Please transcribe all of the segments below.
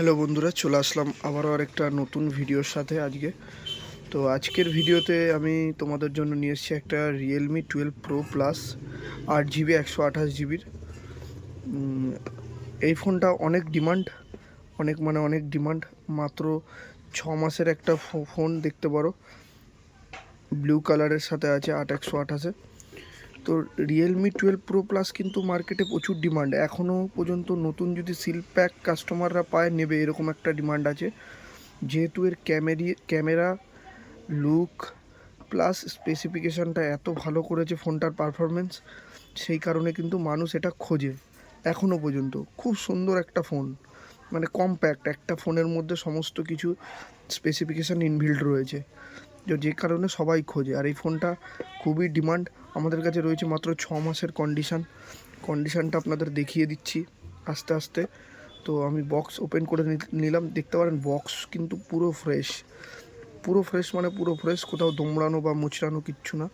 Hello বন্ধুরা, চলে আসলাম আবারও আরেকটা নতুন ভিডিওর সাথে আজকে। তো আজকের ভিডিওতে আমি তোমাদের জন্য নিয়ে এসেছি একটা রিয়েলমি টুয়েলভ প্রো প্লাস আট জিবি একশো আঠাশ জিবির এই ফোনটা অনেক ডিমান্ড অনেক মানে অনেক ডিমান্ড মাত্র ছ মাসের একটা ফোন দেখতে পারো। ব্লু কালারের সাথে আছে আট, একশো আঠাশে। তো রিয়েলমি টুয়েলভ প্রো প্লাস কিন্তু মার্কেটে প্রচুর ডিমান্ড এখনও পর্যন্ত নতুন যদি সিল প্যাক কাস্টমাররা পায়, নেবে, এরকম একটা ডিমান্ড আছে। যেহেতু এর ক্যামেরি ক্যামেরা লুক প্লাস স্পেসিফিকেশানটা এত ভালো করেছে ফোনটার পারফরমেন্স সেই কারণে কিন্তু মানুষ এটা খোঁজে এখনও পর্যন্ত। খুব সুন্দর একটা ফোন মানে কম্প্যাক্ট একটা ফোনের মধ্যে সমস্ত কিছু স্পেসিফিকেশান ইনভিল্ড রয়েছে। যে কারণে সবাই খোঁজে। আর এই ফোনটা খুবই ডিমান্ড। আমাদের কাছে রয়েছে মাত্র ছ মাসের কন্ডিশান। কন্ডিশানটা আপনাদের দেখিয়ে দিচ্ছি আস্তে আস্তে। তো আমি বক্স ওপেন করে নিলাম। দেখতে পারেন, বক্স কিন্তু পুরো ফ্রেশ। পুরো ফ্রেশ মানে পুরো ফ্রেশ, কোথাও দোমড়ানো বা মুচড়ানো কিচ্ছু না।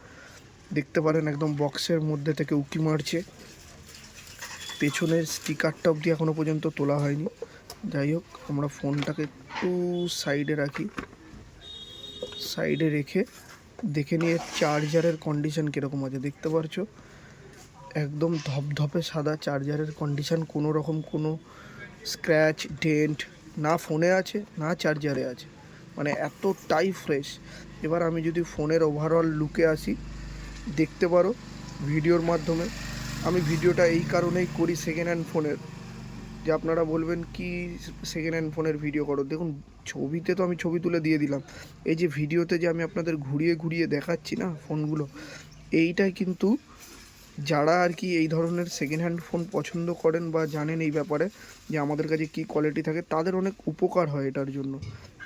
দেখতে পারেন, একদম বক্সের মধ্যে থেকে উকি মারছে। পেছনের স্টিকারটা অবধি এখনও পর্যন্ত তোলা হয়নি। যাই হোক, আমরা ফোনটাকে একটু সাইডে রাখি। সাইডে রেখে দেখে নিয়ে চার্জারের কন্ডিশন কীরকম আছে দেখতে পারছ? একদম ধপধপে সাদা চার্জারের কন্ডিশন কোনো রকম কোনো স্ক্র্যাচ ডেন্ট না ফোনে আছে, না চার্জারে আছে। মানে এতটাই ফ্রেশ এবার আমি যদি ফোনের ওভারঅল লুকে আসি, দেখতে পারো ভিডিওর মাধ্যমে। আমি ভিডিওটা এই কারণেই করি সেকেন্ড হ্যান্ড ফোনের যে আপনারা বলবেন কি সেকেন্ড হ্যান্ড ফোনের ভিডিও করো। দেখুন, ছবিতে তো আমি ছবি তুলে দিয়ে দিলাম। এই যে ভিডিওতে যে আমি আপনাদের ঘুরিয়ে ঘুরিয়ে দেখাচ্ছি না ফোনগুলো এইটাই কিন্তু যারা আর কি এই ধরনের সেকেন্ড হ্যান্ড ফোন পছন্দ করেন বা জানেন এই ব্যাপারে, যে আমাদের কাছে কী কোয়ালিটি থাকে, তাদের অনেক উপকার হয় এটার জন্য।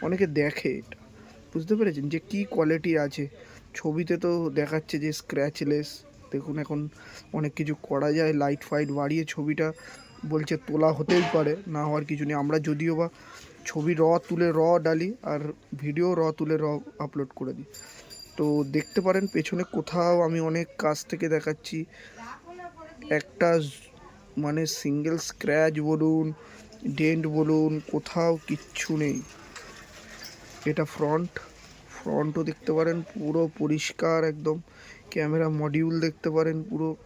অনেকে দেখে এটা। বুঝতে পেরেছেন? যে কী কোয়ালিটি আছে। ছবিতে তো দেখাচ্ছে যে স্ক্র্যাচলেস দেখুন, এখন অনেক কিছু করা যায় লাইট ফাইট বাড়িয়ে ছবিটা বলছে তোলা হতেই পারে, না হওয়ার কিছু নেই। আমরা যদিও বা ছবি র তুলে, র ডালি আর ভিডিও র তুলে, র আপলোড করে দিই। তো দেখতে পারেন, পেছনে কোথাও আমি অনেক কাছ থেকে দেখাচ্ছি। একটা মানে সিঙ্গেল স্ক্র্যাচ বলুন ডেন্ট বলুন, কোথাও কিচ্ছু নেই। এটা ফ্রন্ট ফ্রন্টও দেখতে পারেন, পুরো পরিষ্কার একদম। ক্যামেরা মডিউল দেখতে পারেন, পুরো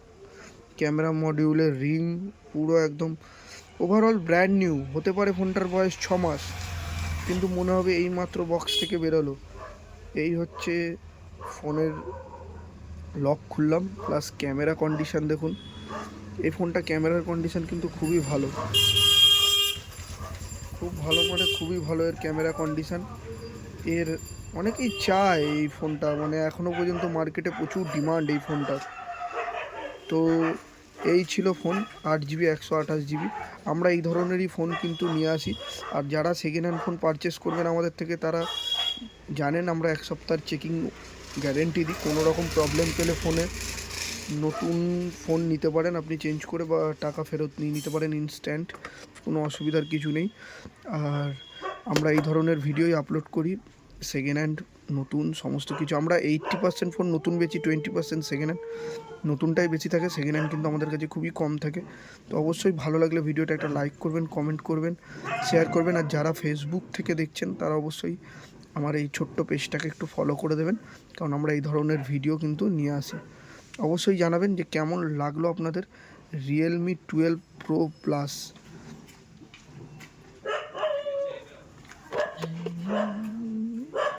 ক্যামেরা মডিউলের রিং পুরো একদম ওভারঅল ব্র্যান্ড নিউ হতে পারে ফোনটার বয়স ছ মাস, কিন্তু মনে হবে এই মাত্র বক্স থেকে বেরোলো। এই হচ্ছে ফোনের লক খুললাম প্লাস ক্যামেরা কন্ডিশান দেখুন। এই ফোনটা ক্যামেরার কন্ডিশান কিন্তু খুবই ভালো। খুব ভালো মানে খুবই ভালো এর ক্যামেরা কন্ডিশান এর অনেকেই চায় এই ফোনটা মানে এখনও পর্যন্ত মার্কেটে প্রচুর ডিমান্ড এই ফোনটার। তো এই ছিল ফোন আট জিবি একশো আঠাশ জিবি আমরা এই ধরনেরই ফোন কিন্তু নিয়ে আসি। আর যারা সেকেন্ড হ্যান্ড ফোন পারচেস করবেন আমাদের থেকে, তারা জানেন আমরা এক সপ্তাহের চেকিং গ্যারেন্টি দিই। কোনো রকম প্রবলেম পেলে ফোনে নতুন ফোন নিতে পারেন। আপনি চেঞ্জ করে বা টাকা ফেরত নিয়ে নিতে পারেন ইনস্ট্যান্ট কোনো অসুবিধার কিছু নেই। আর আমরা এই ধরনের ভিডিওই আপলোড করি। সেকেন্ড হ্যান্ড নতুন সমস্ত কিছু। আমরা এইট্টি পার্সেন্ট ফোন নতুন বেচি টোয়েন্টি পার্সেন্ট সেকেন্ড হ্যান্ড নতুনটাই বেশি থাকে সেকেন্ড হ্যান্ড কিন্তু আমাদের কাছে খুবই কম থাকে। তো অবশ্যই ভালো লাগলে ভিডিওটা একটা লাইক করবেন কমেন্ট করবেন শেয়ার করবেন। আর যারা ফেসবুক থেকে দেখছেন, তারা অবশ্যই আমার এই ছোট্ট পেজটাকে একটু ফলো করে দেবেন। কারণ আমরা এই ধরনের ভিডিও কিন্তু নিয়ে আসি। অবশ্যই জানাবেন যে কেমন লাগল আপনাদের রিয়েলমি টুয়েলভ প্রো প্লাস